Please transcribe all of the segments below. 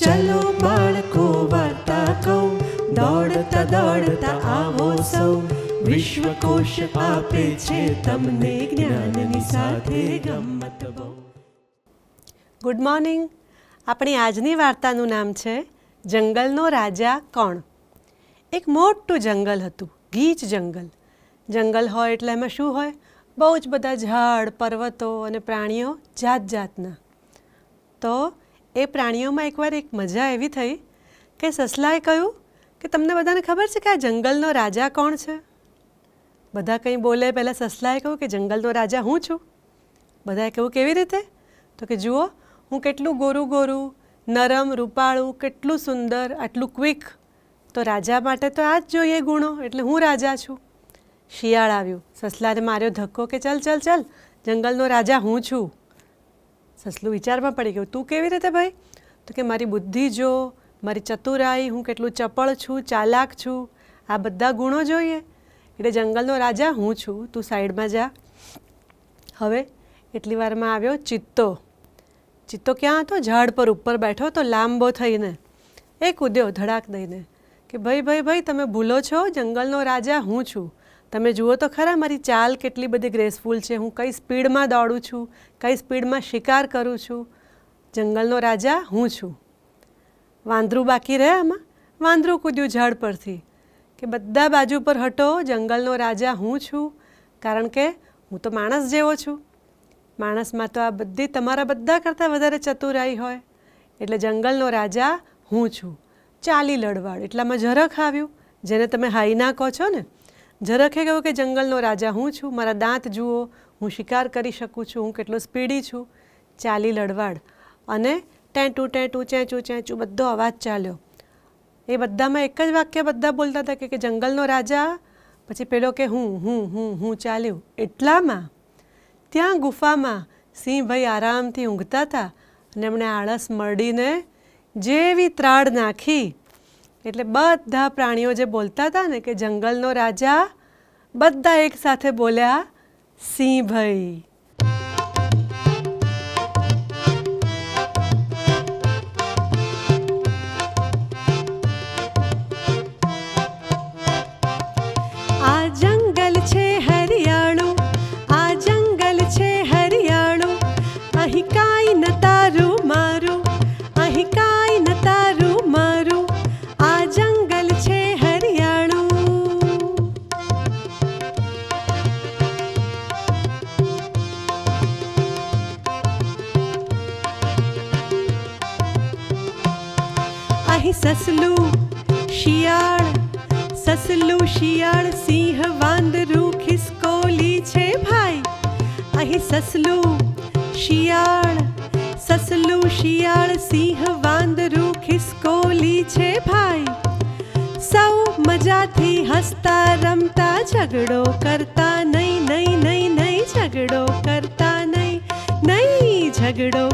ચલો બાળકો વાર્તા કહું. દોડતા દોડતા આવો સૌ. વિશ્વકોશ આપે છે તમને જ્ઞાનની સાથે ગમત ગુડ મોર્નિંગ આપણી આજની વાર્તાનું નામ છે, જંગલનો રાજા કોણ? એક મોટું જંગલ હતું, ગીચ જંગલ. જંગલ હોય એટલે એમાં શું હોય? બહુ જ બધા ઝાડ, પર્વતો અને પ્રાણીઓ જાત જાતના તો એ પ્રાણીઓમાં એકવાર એક મજા એવી થઈ કે સસલાએ કહ્યું કે તમને બધાને ખબર છે કે આ જંગલનો રાજા કોણ છે? બધા કંઈ બોલે, પહેલાં સસલાએ કહ્યું કે જંગલનો રાજા હું છું? બધાએ કહ્યું, કેવી રીતે? તો કે, જુઓ, હું કેટલું ગોરું ગોરું, નરમ, રૂપાળું, કેટલું સુંદર, આટલું ક્વિક. તો રાજા માટે તો આ જ જોઈએ ગુણો, એટલે હું રાજા છું. શિયાળ આવ્યું. સસલાને માર્યો ધક્કો કે, ચલ ચલ ચલ, જંગલનો રાજા હું છું. સસલું વિચારમાં પડી ગયું. તું કેવી રીતે ભાઈ? તો કે મારી બુદ્ધિ જો, મારી ચતુરાઈ, હું કેટલું ચપળ છું, ચાલાક છું, આ બધા ગુણો જોઈએ. એટલે જંગલનો રાજા, હું છું, તું સાઈડમાં જા. હવે એટલી વારમાં આવ્યો ચિત્તો. ચિત્તો ક્યાં હતો? ઝાડ પર ઉપર બેઠો તો લાંબો થઈને. એ કૂદ્યો ધડાક દઈને કે, ભાઈ ભાઈ ભાઈ, તમે ભૂલો છો? જંગલનો રાજા, હું છું. તમે જુઓ તો ખરા, મારી ચાલ કેટલી બધી ગ્રેસફુલ છે. હું કઈ સ્પીડમાં દોડું છું, કઈ સ્પીડમાં શિકાર કરું છું. જંગલનો રાજા હું છું. વાંદરું બાકી રહે આમાં? વાંદરું કૂદ્યું ઝાડ પરથી. કે બધા બાજુ પર હટો, જંગલનો રાજા હું છું. કારણ કે હું તો માણસ જેવો છું. માણસમાં તો આ બધી, તમારા બધા કરતાં વધારે ચતુરાઈ હોય. એટલે જંગલનો રાજા હું છું. ચાલી લડવાડ, એટલામાં ઝરખ આવ્યું, જેને તમે હાઈના કહો છો ને ઝરખે કહ્યું કે જંગલનો રાજા હું છું, મારા દાંત જુઓ, હું શિકાર કરી શકું છું, હું કેટલો સ્પીડી છું. ચાલી લડવાડ. અને ટેંટું ટેંટું, ચેંચું ચેંચું, બધો અવાજ ચાલ્યો. એ બધામાં એક જ વાક્ય બધા બોલતા હતા કે જંગલનો રાજા, પછી પેલો કે, હું હું હું હું ચાલ્યું. એટલામાં ત્યાં ગુફામાં સિંહભાઈ આરામથી ઊંઘતા હતા અને એમણે આળસ મળીને જેવી ત્રાડ નાખી એટલે બધા પ્રાણીઓ જે બોલતા હતા ને કે જંગલનો રાજા, બધા એક સાથે બોલ્યા સિંહભાઈ આ અહીં સસલું શિયાળ સસલું શિયાળ સિંહ વાંદરું ખિસકોલી છે ભાઈ અહીં સસલું શિયાળ સસલું શિયાળ સિંહ વાંદરું ખિસકોલી છે ભાઈ સૌ મજાથી હસતા રમતા ઝઘડો કરતા નહીં નહીં નહીં નહીં ઝઘડો કરતા નહીં નહીં ઝઘડો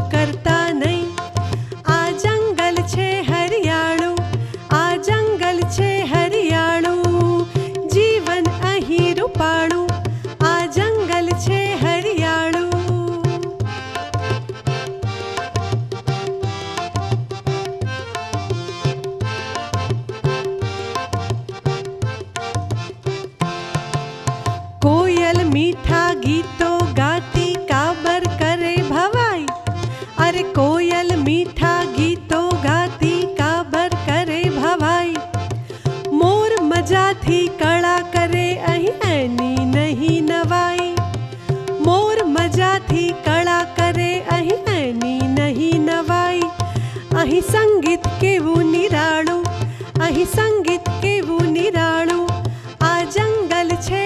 पर कोयल मीठा गीतो गाती काबर करे भवाई। मोर मज़ा थी कड़ा करे, अही ऐनी नहीं नवाई। मोर मज़ा थी कड़ा करे, अही नहीं नवाई। अही संगीत के वो निराड़ो अही संगीत के वो निराड़ो आ जंगल छे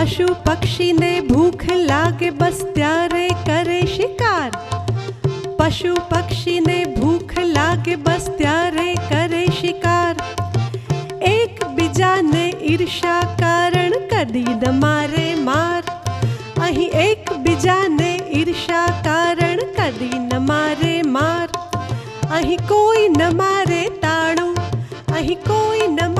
પશુ પક્ષીને ભૂખ લાગે, બસ ત્યારે કરે શિકાર. પશુ પક્ષીને ભૂખ લાગે, બસ ત્યારે કરે શિકાર. એક બીજાને ઈર્ષા કારણ કદી ન મારે માર. અહીં એક બીજાને ઈર્ષા કારણ કદી ન મારે માર. અહીં કોઈ ન મારે તાળું અહીં કોઈ ન